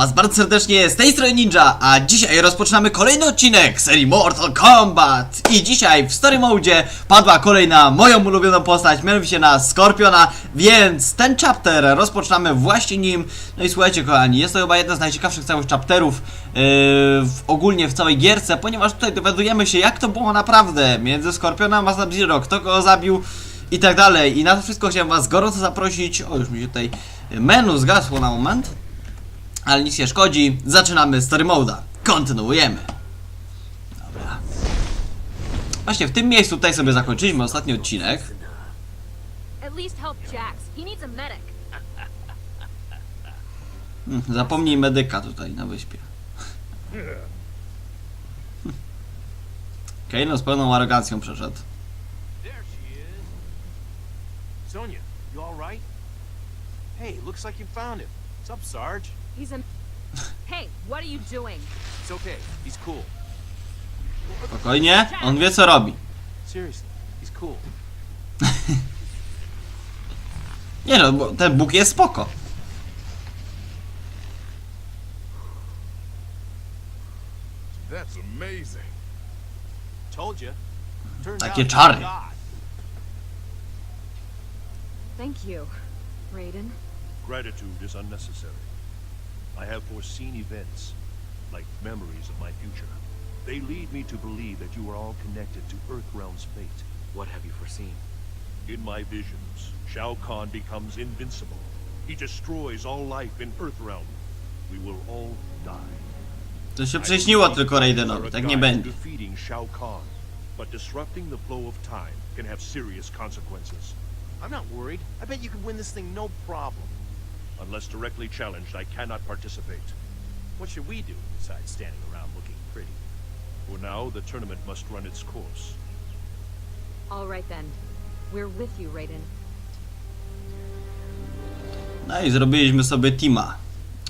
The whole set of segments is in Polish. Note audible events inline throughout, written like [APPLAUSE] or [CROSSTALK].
was bardzo serdecznie z tej strony Ninja, a dzisiaj rozpoczynamy kolejny odcinek serii Mortal Kombat i dzisiaj w Story Mode padła kolejna moją ulubioną postać, mianowicie na Skorpiona, więc ten chapter rozpoczynamy właśnie nim. No i słuchajcie kochani, jest to chyba jeden z najciekawszych całych chapterów yy, w, ogólnie w całej gierce, ponieważ tutaj dowiadujemy się jak to było naprawdę między Skorpionem a Sub-Zero, kto go zabił i tak dalej. I na to wszystko chciałem was gorąco zaprosić, o już mi się tutaj menu zgasło na moment. Ale nic nie szkodzi. Zaczynamy story mode'a. Kontynuujemy. Dobra. Właśnie w tym miejscu tutaj sobie zakończyliśmy ostatni odcinek. At least help Jax. He needs a medic. Hmm, zapomnij medyka tutaj na wyspie. Kano z pełną arogancją przeszedł. There she is. Sonia, you all right? Hey, looks like you found him. What's up, Sarge? He's a. hey, what are you doing? It's okay. He's cool. Spokojnie, on wie co robi. Seriously, he's cool. [LAUGHS] Nie no, bo ten Bóg jest spoko. That's amazing. Told you. Turns Takie out czary. Thank you, Raiden. Gratitude is unnecessary. I have foreseen events, like memories of my future. They lead me to believe that you are all connected to Earthrealm's fate. What have you foreseen? In my visions, Shao Kahn becomes invincible. He destroys all life in Earthrealm. We will all die. To się I przyśniło tylko are Raidenowi, tak nie będzie. Defeating Shao Kahn, but disrupting the flow of time can have serious consequences. I'm not worried. I bet you could win this thing no problem. Unless directly challenged, I cannot participate. What should we do besides standing around looking pretty? For now, the tournament must run its course. All right then. We're with you, Raiden. No i zrobiliśmy sobie teama.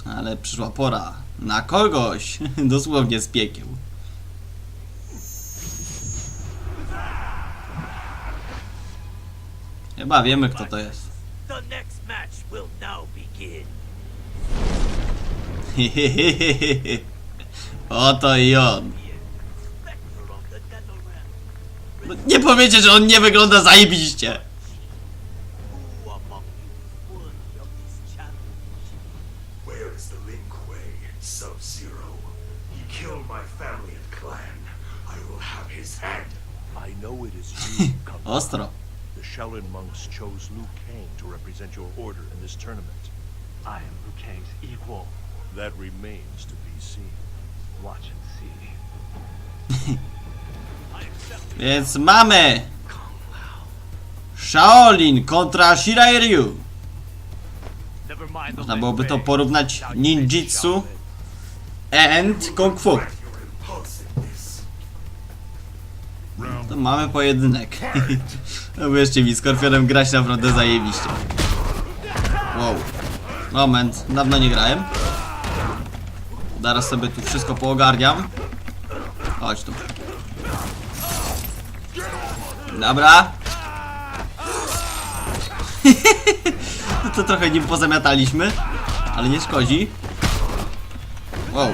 Ale przyszła pora na kogoś, [LAUGHS] dosłownie z piekieł. Chyba wiemy kto to jest. Begin. [LAUGHS] Oto i on. No, Nie powiecie, że on nie wygląda zajebiście. Where is the Lin Kuei, Sub-Zero? He killed my family and clan. I will have his head. I know it is you, [LAUGHS] Kung Lao. Ostro. The Shaolin monks chose Liu Kang to represent your order in this tournament. I am Liu Kang's equal. That remains to be seen. Watch and see. [LAUGHS] Więc mamy Shaolin kontra Shirai Ryu. Można byłoby to porównać ninjitsu and kung fu. To mamy pojedynek. No [LAUGHS] wierzcie mi, Skorpionem grać naprawdę zajebiście. Moment, dawno nie grałem. Zaraz sobie tu wszystko poogarniam. Chodź tu. Dobra. [LAUGHS] To trochę nim pozamiataliśmy, ale nie szkodzi. Wow.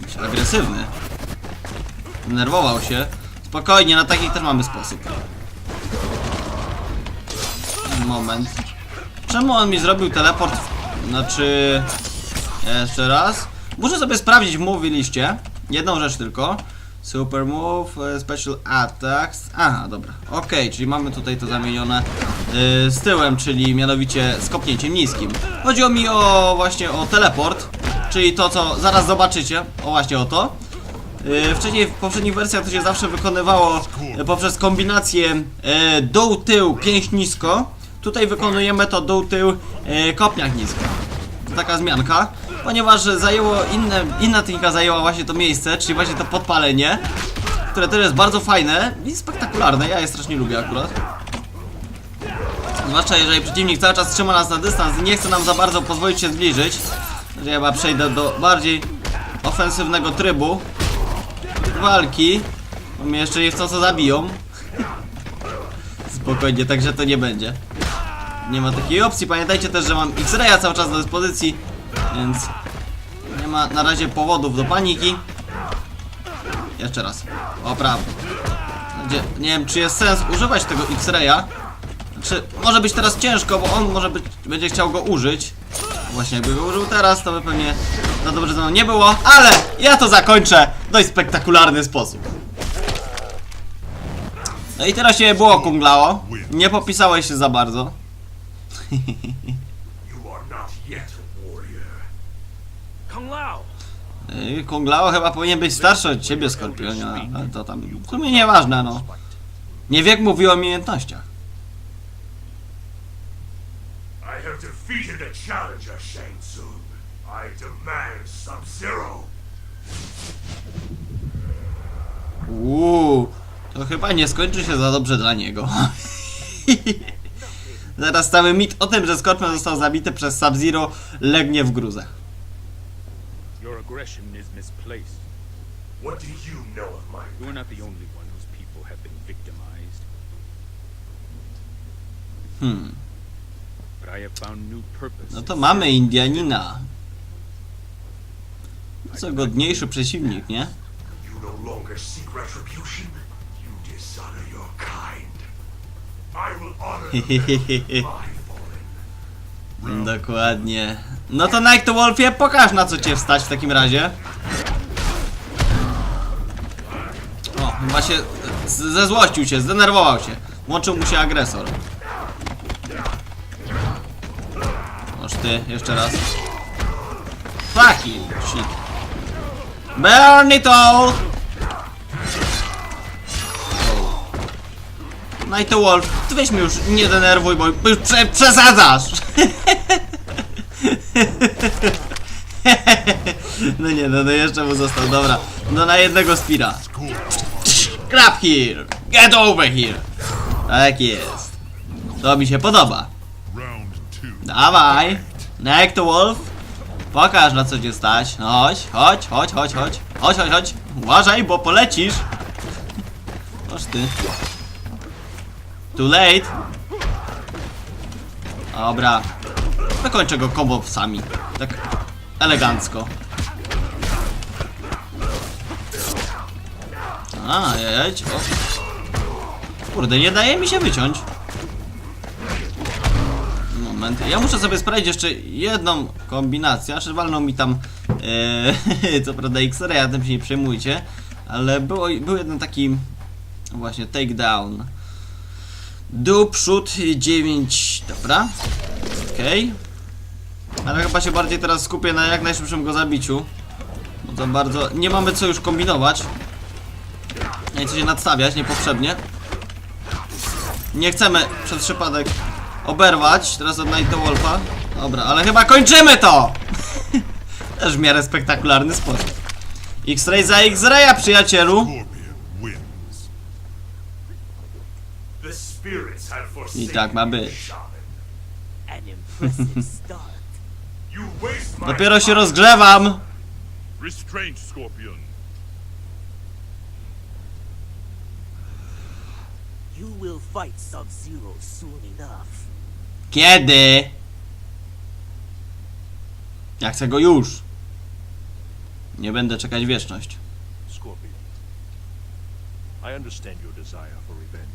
Jakiś agresywny. Denerwował się. Spokojnie, na takich też mamy sposób. Moment. Czemu on mi zrobił teleport? Znaczy... Jeszcze raz. Muszę sobie sprawdzić, mówiliście. Jedną rzecz tylko. Super move, e, special attacks. Aha, dobra. Okej, czyli mamy tutaj to zamienione e, z tyłem, czyli mianowicie z kopnięciem niskim. Chodziło mi o właśnie o teleport, czyli to co zaraz zobaczycie. O właśnie o to. E, Wcześniej w poprzednich wersjach to się zawsze wykonywało poprzez kombinację e, dół, tył, pięść nisko. Tutaj wykonujemy to dół, tył, e, kopniak nisko. To taka zmianka, ponieważ zajęło inne, inna technika zajęła właśnie to miejsce, czyli właśnie to podpalenie, które też jest bardzo fajne i spektakularne. Ja je strasznie lubię akurat. Zwłaszcza jeżeli przeciwnik cały czas trzyma nas na dystans i nie chce nam za bardzo pozwolić się zbliżyć. Ja chyba przejdę do bardziej ofensywnego trybu walki. Bo mnie jeszcze niechcąco zabiją. [LAUGHS] Spokojnie, także to nie będzie. Nie ma takiej opcji. Pamiętajcie też, że mam X-Raya cały czas do dyspozycji, więc nie ma na razie powodów do paniki. Jeszcze raz. O prawo. Nie wiem, czy jest sens używać tego X-Raya. Znaczy, może być teraz ciężko, bo on może być, będzie chciał go użyć. Właśnie jakby go użył teraz, to by pewnie za dobrze ze mną nie było, ale ja to zakończę w dość spektakularny sposób. No i teraz się było Kunglao. Nie popisałeś się za bardzo. You are not yet a warrior. Kung Lao! Chyba powinien być starszy od ciebie, Skorpionie, ale to tam w sumie nieważne, no. Nie wiek mówił o umiejętnościach. I have defeated the challenger, Shang Tsung. I demand Sub-Zero. Uuu, to chyba nie skończy się za dobrze dla niego. [LAUGHS] Zaraz cały mit o tym, że Skorpion został zabity przez Sub-Zero legnie w gruzach. Your aggression is misplaced. What do you know of my You're not the only one whose people have been victimized. Hmm, But I have found new purpose. no to mamy Indianina. Co godniejszy przeciwnik, nie? You no longer seek retribution. [LAUGHS] Dokładnie. No to Night Wolfie, pokaż na co cię wstać w takim razie. O, chyba się zezłościł się, zdenerwował się. Włączył mu się agresor. Oż ty, jeszcze raz. Fucking shit. Burn it all! Night Wolf, ty weź już nie denerwuj, bo już prze, przesadzasz! No nie, no, no jeszcze mu został, dobra. No na jednego spira. Grab here! Get over here! Tak jest. To mi się podoba. Dawaj! Night Wolf! Pokaż na co cię stać. No chodź, chodź, chodź, chodź, chodź. Chodź, chodź, chodź. Uważaj, bo polecisz. Chodź ty. Too late. Dobra. Dokończę go combo sami. Tak elegancko. A, jedź. O. Kurde, nie daje mi się wyciąć. Moment. Ja muszę sobie sprawdzić jeszcze jedną kombinację. Znaczy walną mi tam e, [LAUGHS] co prawda X-ray, a tym się nie przejmujcie. Ale było, był jeden taki właśnie takedown. Dół, przód 9. Dobra. Okej. Ale chyba się bardziej teraz skupię na jak najszybszym go zabiciu. Bo to bardzo. Nie mamy co już kombinować. Nie co się nadstawiać niepotrzebnie. Nie chcemy przez przypadek oberwać teraz od Night Wolfa. Dobra, ale chyba kończymy to! [LAUGHS] Też w miarę spektakularny sposób. X-Ray za X-Raya, przyjacielu! I tak ma być. Dopiero się rozgrzewam! Restraint, Scorpion. You will fight Sub-Zero soon enough. Kiedy? Ja chcę go już. Nie będę czekać wieczność. Scorpion. I understand your desire for revenge.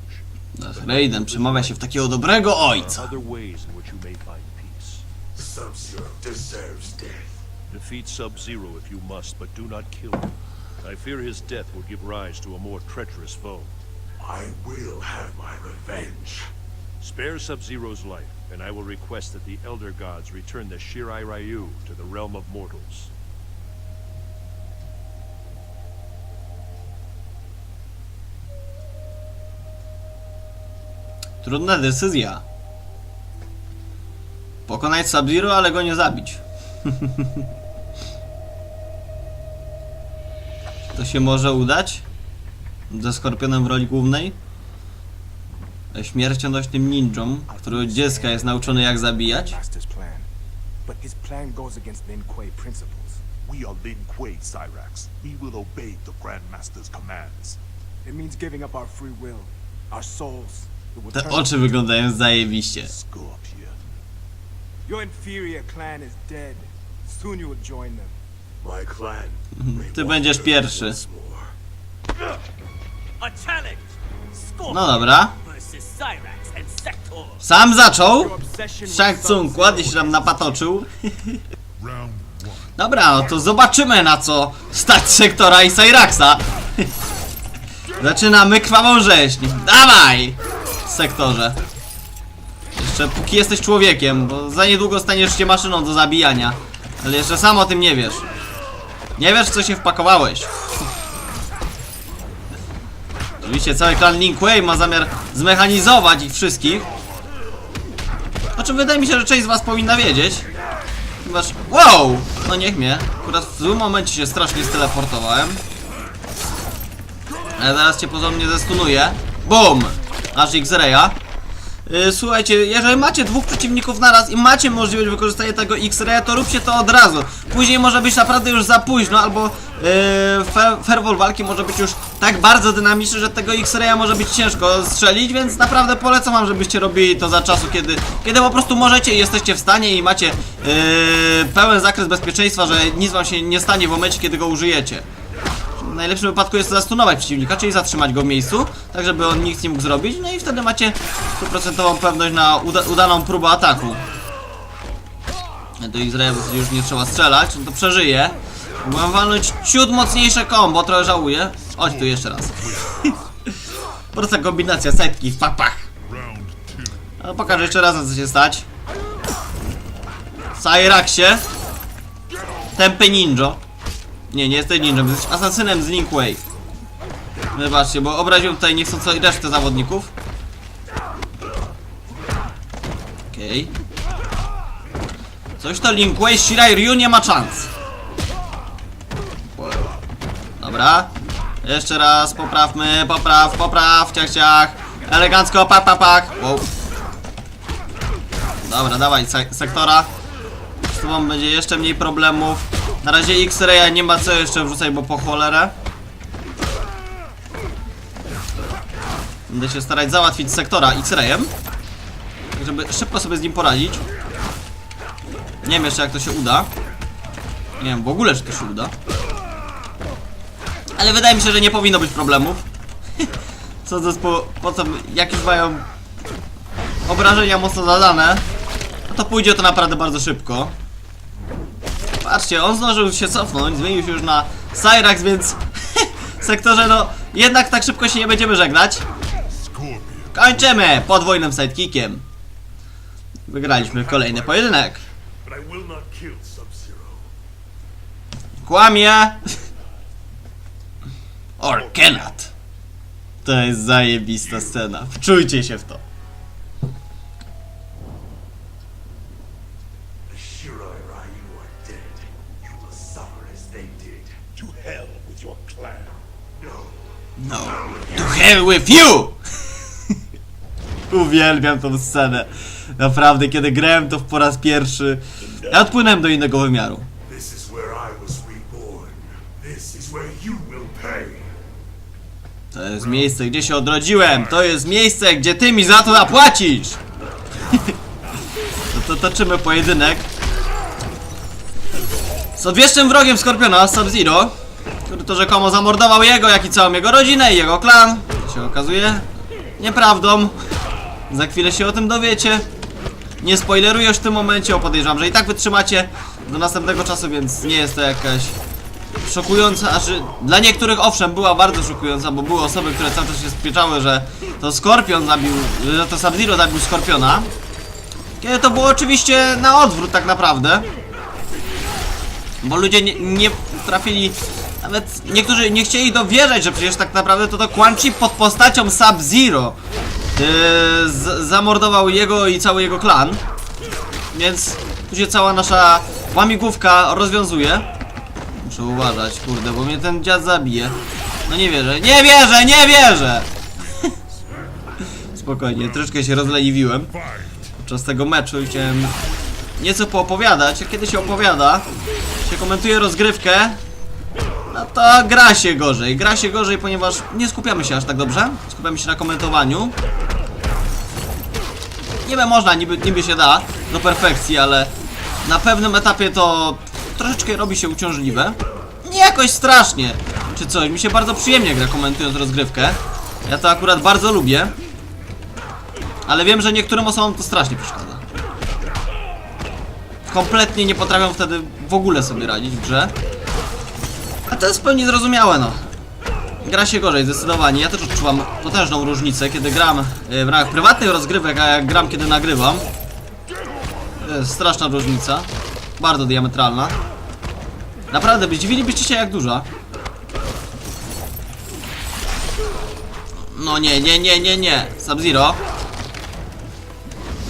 Darth Raiden przemawia się w takiego dobrego There are ojca. other ways in which you may find peace. Sub-Zero deserves death. Defeat Sub-Zero if you must, but do not kill him. I fear his death will give rise to a more treacherous foe. I will have my revenge. Spare Sub-Zero's life, and I will request that the Elder Gods return the Shirai Ryu to the realm of mortals. Trudna decyzja. Pokonać Sub-Zero, ale go nie zabić. [LAUGHS] to się może udać? Ze Skorpionem w roli głównej? Śmiercionośnym ninją, który od dziecka jest nauczony jak zabijać? But his plan goes against Lin Kuei principles. We are Lin Kuei, Cyrax. We will obey the Grand Master's commands. It means giving up our free will, our souls, Te oczy wyglądają zajebiście. Scorpion. Your inferior clan is dead. Soon you will join them. My clan may Ty będziesz pierwszy. No dobra. Sam zaczął. Shang Tsung ładnie się tam napatoczył. Dobra, no to zobaczymy na co stać Sektora i Cyraxa. [LAUGHS] Zaczynamy krwawą rzeźń. Dawaj! Sektorze. Jeszcze póki jesteś człowiekiem, bo za niedługo staniesz się maszyną do zabijania. Ale jeszcze sam o tym nie wiesz. Nie wiesz, co się wpakowałeś. Oczywiście cały klan Lin Kuei ma zamiar zmechanizować ich wszystkich. O czym wydaje mi się, że część z was powinna wiedzieć. Ponieważ... Wow! No niech mnie. Akurat w złym momencie się strasznie steleportowałem. Ale zaraz cię pozornie zestunuję. BUM! Aż X-Raya. Yy, słuchajcie, jeżeli macie dwóch przeciwników naraz i macie możliwość wykorzystania tego X-Raya, to róbcie to od razu. Później może być naprawdę już za późno, albo yy, fer ferwol walki może być już tak bardzo dynamiczny, że tego X-Raya może być ciężko strzelić, więc naprawdę polecam wam, żebyście robili to za czasu, kiedy, kiedy po prostu możecie i jesteście w stanie i macie yy, pełen zakres bezpieczeństwa, że nic wam się nie stanie w momencie, kiedy go użyjecie. Najlepszym wypadku jest zastunować przeciwnika, czyli zatrzymać go w miejscu, tak żeby on nic nie mógł zrobić, no i wtedy macie stuprocentową pewność na uda udaną próbę ataku. Do Izraela już nie trzeba strzelać, no to przeżyje. Mam walnąć ciut mocniejsze combo, trochę żałuję. Chodź tu jeszcze raz. [LAUGHS] Prosta kombinacja setki w papach. Ale pokażę jeszcze raz co się stać. Cyraxie. Tempy ninja. Nie, nie jesteś ninją, jesteś asasynem z Link Way. Wybaczcie, bo obraziłem tutaj niechcąco resztę zawodników. Okej. Coś to Link Way Shirai Ryu nie ma szans. Dobra. Jeszcze raz, poprawmy, popraw, popraw, ciach, ciach. Elegancko, pak, pak, pak. Wow. Dobra, dawaj, se sektora. Z tobą będzie jeszcze mniej problemów. Na razie X-Raya nie ma co jeszcze wrzucać, bo po cholerę. Będę się starać załatwić sektora X-Rayem. Żeby szybko sobie z nim poradzić. Nie wiem jeszcze jak to się uda. Nie wiem w ogóle, czy to się uda. Ale wydaje mi się, że nie powinno być problemów. [LAUGHS] Co to po, po co, jak już mają obrażenia mocno zadane, no to pójdzie to naprawdę bardzo szybko. Patrzcie, on zdążył się cofnąć, zmienił się już na Cyrax, więc [LAUGHS] sektorze no jednak tak szybko się nie będziemy żegnać. Kończymy podwójnym sidekickiem. Wygraliśmy kolejny pojedynek. Kłamie! [LAUGHS] Or cannot. To jest zajebista scena. Wczujcie się w to. They did. To hell with your clan. No. No. To hell with you! [LAUGHS] Uwielbiam tą scenę. Naprawdę, kiedy grałem to po raz pierwszy, ja odpłynąłem do innego wymiaru. This is where I was reborn. This is where you will pay. To jest miejsce, gdzie się odrodziłem. To jest miejsce, gdzie ty mi za to zapłacisz. [LAUGHS] No to toczymy pojedynek. Z odwiecznym wrogiem Skorpiona, Sub-Zero, który to rzekomo zamordował jego, jak i całą jego rodzinę i jego klan. Się okazuje nieprawdą. Za chwilę się o tym dowiecie. Nie spoileruję już w tym momencie, bo podejrzewam, że i tak wytrzymacie do następnego czasu, więc nie jest to jakaś szokująca, a że dla niektórych owszem była bardzo szokująca, bo były osoby, które cały czas się spieczały, że to Skorpion zabił, że to Sub-Zero zabił Skorpiona. Kiedy to było oczywiście na odwrót tak naprawdę. Bo ludzie nie, nie trafili, nawet niektórzy nie chcieli dowierzać, że przecież tak naprawdę to to Quan Chi pod postacią Sub-Zero yy, zamordował jego i cały jego klan. Więc tu się cała nasza łamigłówka rozwiązuje. Muszę uważać, kurde, bo mnie ten dziad zabije. No nie wierzę, nie wierzę, nie wierzę! [LAUGHS] Spokojnie, troszkę się rozleniwiłem podczas tego meczu i chciałem nieco poopowiadać. A kiedy się opowiada, się komentuje rozgrywkę, no to gra się gorzej. Gra się gorzej, ponieważ nie skupiamy się aż tak dobrze. Skupiamy się na komentowaniu. Niby można, niby, niby się da do perfekcji, ale na pewnym etapie to troszeczkę robi się uciążliwe. Nie jakoś strasznie, czy coś. Mi się bardzo przyjemnie gra komentując rozgrywkę. Ja to akurat bardzo lubię. Ale wiem, że niektórym osobom to strasznie przeszkadza. Kompletnie nie potrafią wtedy w ogóle sobie radzić w grze. A to jest w pełni zrozumiałe, no. Gra się gorzej, zdecydowanie. Ja też odczuwam potężną różnicę, kiedy gram e, w ramach prywatnych rozgrywek, a jak gram, kiedy nagrywam. To jest straszna różnica. Bardzo diametralna. Naprawdę, by zdziwilibyście się jak duża. No nie, nie, nie, nie, nie. Sub-Zero.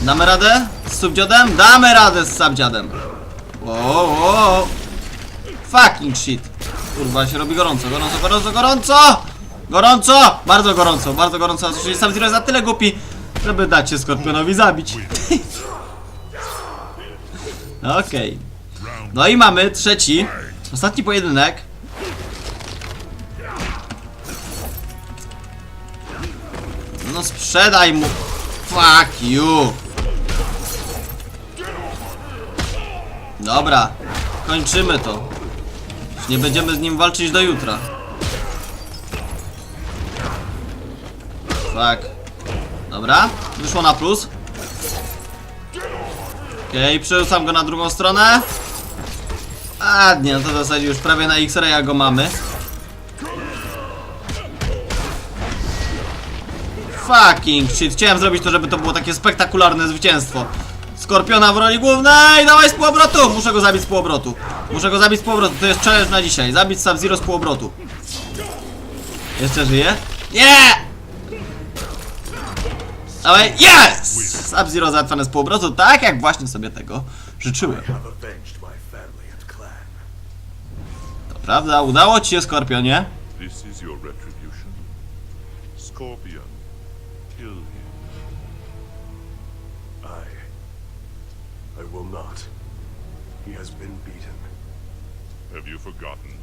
Damy radę z subdziadem? Damy radę z subdziadem. Wow. Fucking shit. Kurwa, się robi gorąco, gorąco, gorąco, gorąco! Gorąco! Bardzo gorąco, bardzo gorąco. Czyli sam jest na tyle głupi, żeby dać się Skorpionowi zabić. [LAUGHS] Okej. No i mamy trzeci, ostatni pojedynek. No sprzedaj mu. Fuck you. Dobra, kończymy to. Nie będziemy z nim walczyć do jutra. Fuck. Dobra, wyszło na plus. Okej, okay, przerzucam go na drugą stronę. A nie, no to w zasadzie już prawie na X-raya go mamy. Fucking shit, chciałem zrobić to, żeby to było takie spektakularne zwycięstwo. Skorpiona w roli głównej, dawaj z półobrotu! Muszę go zabić z półobrotu. Muszę go zabić z półobrotu, to jest challenge na dzisiaj. Zabić Sub-Zero z półobrotu. Jeszcze żyje? Nie! Dawaj, yes! Sub-Zero załatwione z półobrotu, tak jak właśnie sobie tego życzyłem. To prawda, udało ci się, Skorpionie. This is your retribution. Scorpion, will not. He has been beaten. Have you forgotten?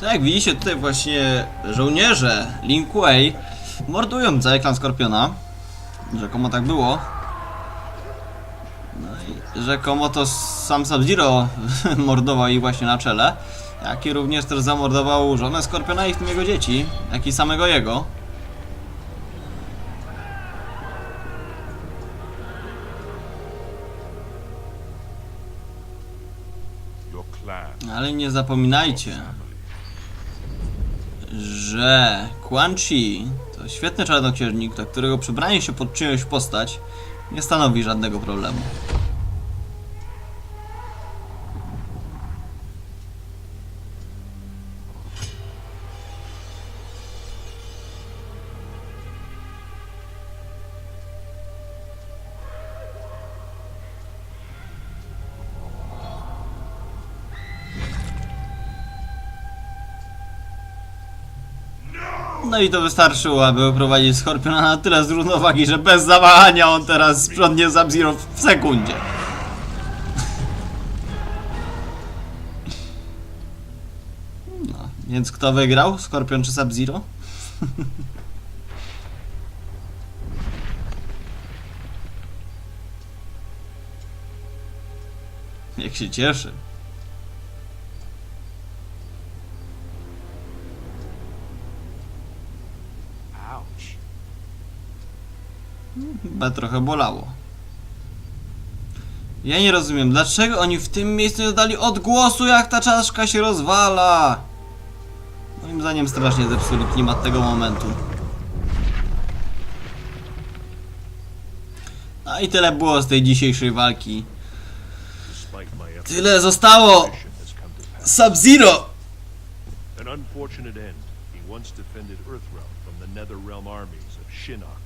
Tak jak widzicie tutaj właśnie żołnierze Lin Kuei mordują cały klan Skorpiona. Rzekomo tak było. No i rzekomo to sam Sub-Zero [LAUGHS] mordował ich właśnie na czele. Jak i również też zamordował żonę Skorpiona i w tym jego dzieci, jak i samego jego. Ale nie zapominajcie, że Quan Chi to świetny czarnoksiężnik, dla którego przybranie się pod czyjąś postać nie stanowi żadnego problemu. No i to wystarczyło, aby prowadzić Skorpiona na tyle z równowagi, że bez zawahania on teraz sprzątnie Sub-Zero w sekundzie. No, więc kto wygrał? Skorpion czy Sub-Zero? [LAUGHS] Jak się cieszy. Chyba trochę bolało. Ja nie rozumiem, dlaczego oni w tym miejscu nie dali odgłosu, jak ta czaszka się rozwala. Moim zdaniem strasznie zepsuli klimat tego momentu. No i tyle było z tej dzisiejszej walki. Tyle zostało! Sub-Zero! An unfortunate end. He once defended Earthrealm from the armies of Shinnok.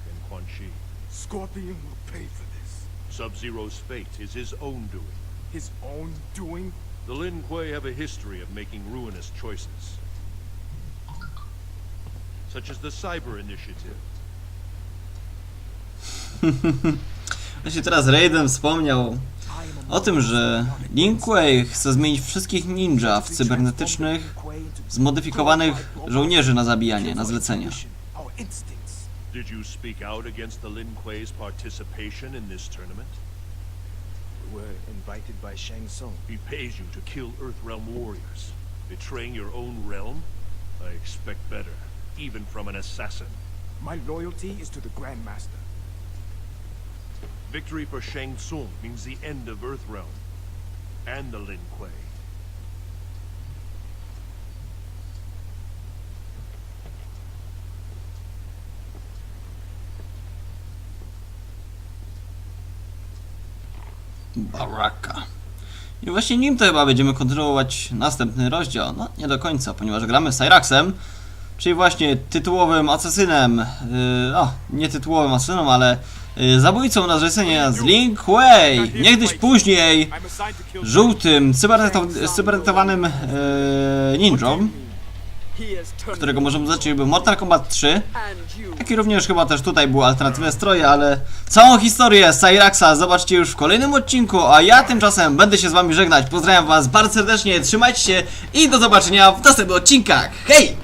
Scorpion will pay for this. Sub-Zero's fate is his own doing. His own doing? The Lin Kuei have a history of making ruinous choices. Such as the Cyber Initiative. [LAUGHS] Właśnie teraz Raiden wspomniał o tym, że Lin Kuei chce zmienić wszystkich ninja w cybernetycznych, zmodyfikowanych żołnierzy na zabijanie, na zlecenie. Did you speak out against the Lin Kuei's participation in this tournament? We were invited by Shang Tsung. He pays you to kill Earthrealm warriors. Betraying your own realm? I expect better, even from an assassin. My loyalty is to the Grandmaster. Victory for Shang Tsung means the end of Earthrealm. And the Lin Kuei. Baraka. I właśnie nim to chyba będziemy kontynuować następny rozdział. No, nie do końca, ponieważ gramy z Cyraxem, czyli właśnie tytułowym asesynem, yy, o, nie tytułowym asesynem, ale yy, zabójcą na zlecenie z Lin Kuei. Niegdyś później żółtym, cyberneto- cybernetowanym yy, ninją, którego możemy zobaczyć w Mortal Kombat 3. Jak i również chyba też tutaj były alternatywne stroje, ale całą historię Cyraxa zobaczcie już w kolejnym odcinku, a ja tymczasem będę się z wami żegnać. Pozdrawiam was bardzo serdecznie, trzymajcie się i do zobaczenia w następnych odcinkach. Hej!